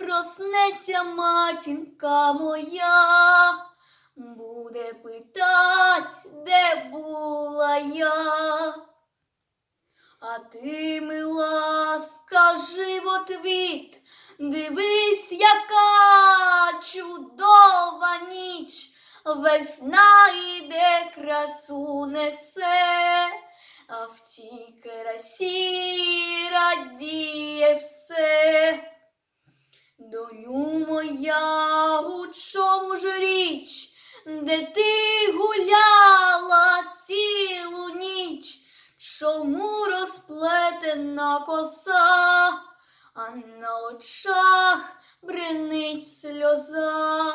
проснеться матінка моя, буде питать, де була я. А ти, мила, скажи в отвіт, дивись, яка чудова ніч, весна іде красу несе, а в цій красі радіє моя, у чому ж річ, де ти гуляла цілу ніч, чому розплетена коса, а на очах бренить сльоза.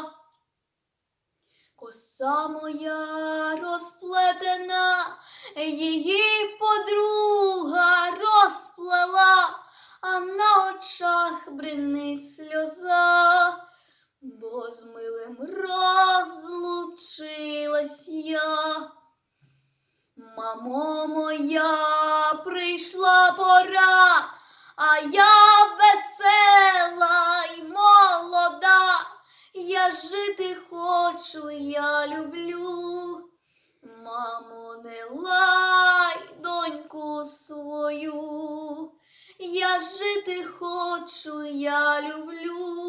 Коса моя розплетена, її подруга розплела, а на очах бо милим розлучилась я. Мамо моя, прийшла пора, а я весела й молода. Я жити хочу, я люблю. Мамо, не лай доньку свою. Я жити хочу, я люблю.